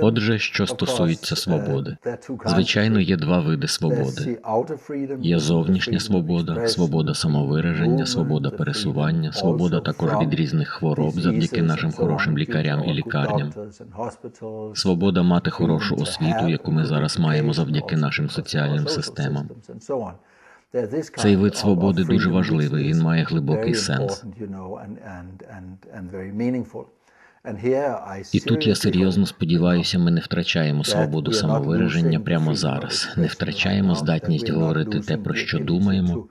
Отже, що стосується свободи, звичайно, є два види свободи. Є зовнішня свобода, свобода самовираження, свобода пересування, свобода також від різних хвороб завдяки нашим хорошим лікарям і лікарням. Свобода мати хорошу освіту, яку ми зараз маємо завдяки нашим соціальним системам. Цей вид свободи дуже важливий, він має глибокий сенс. І тут я серйозно сподіваюся, ми не втрачаємо свободу самовираження прямо зараз, не втрачаємо здатність говорити те, про що думаємо,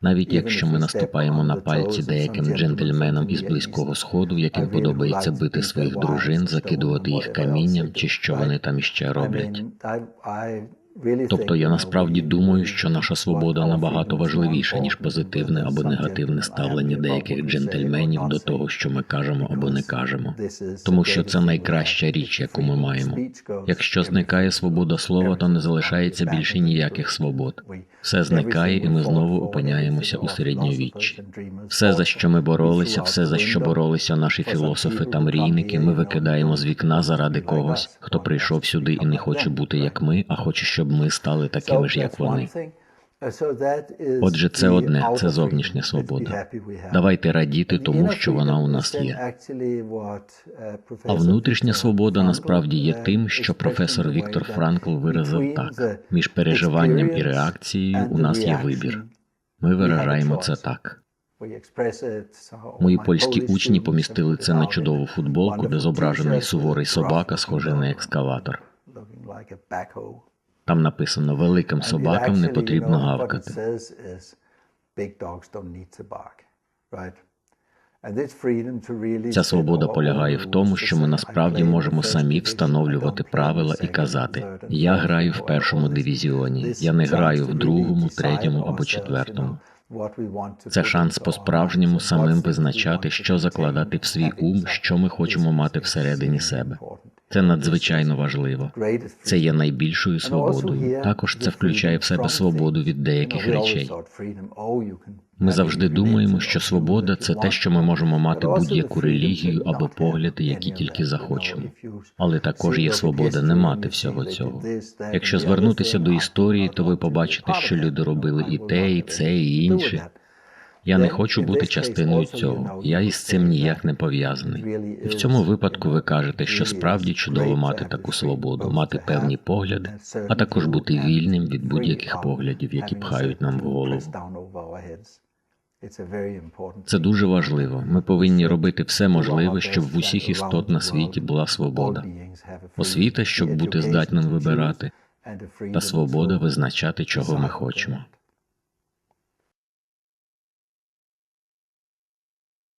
навіть якщо ми наступаємо на пальці деяким джентльменам із близького сходу, яким подобається бити своїх дружин, закидувати їх камінням, чи що вони там іще роблять. Тобто я насправді думаю, що наша свобода набагато важливіша, ніж позитивне або негативне ставлення деяких джентльменів до того, що ми кажемо або не кажемо. Тому що це найкраща річ, яку ми маємо. Якщо зникає свобода слова, то не залишається більше ніяких свобод. Все зникає, і ми знову опиняємося у середньовіччі. Все, за що ми боролися, все, за що боролися наші філософи та мрійники, ми викидаємо з вікна заради когось, хто прийшов сюди і не хоче бути як ми, а хоче, щоб ми стали такими ж, як вони. Отже, це одне, це зовнішня свобода. Давайте радіти тому, що вона у нас є. А внутрішня свобода насправді є тим, що професор Віктор Франкл виразив так: між переживанням і реакцією у нас є вибір. Ми виражаємо це так. Мої польські учні помістили це на чудову футболку, де зображений суворий собака, схожий на екскаватор. Там написано великим собакам не потрібно гавкати. Ця свобода полягає в тому, що ми насправді можемо самі встановлювати правила і казати: я граю в першому дивізіоні, я не граю в другому, третьому або четвертому. Це шанс по-справжньому самим визначати, що закладати в свій ум, що ми хочемо мати всередині себе. Це надзвичайно важливо. Це є найбільшою свободою. Також це включає в себе свободу від деяких речей. Ми завжди думаємо, що свобода це те, що ми можемо мати будь-яку релігію або погляди, які тільки захочемо. Але також є свобода не мати всього цього. Якщо звернутися до історії, то ви побачите, що люди робили і те, і це, і інше. Я не хочу бути частиною цього. Я із цим ніяк не пов'язаний. І в цьому випадку ви кажете, що справді чудово мати таку свободу, мати певні погляди, а також бути вільним від будь-яких поглядів, які пхають нам в голову. Це дуже важливо. Ми повинні робити все можливе, щоб в усіх істот на світі була свобода. Освіта, щоб бути здатним вибирати, та свобода визначати, чого ми хочемо.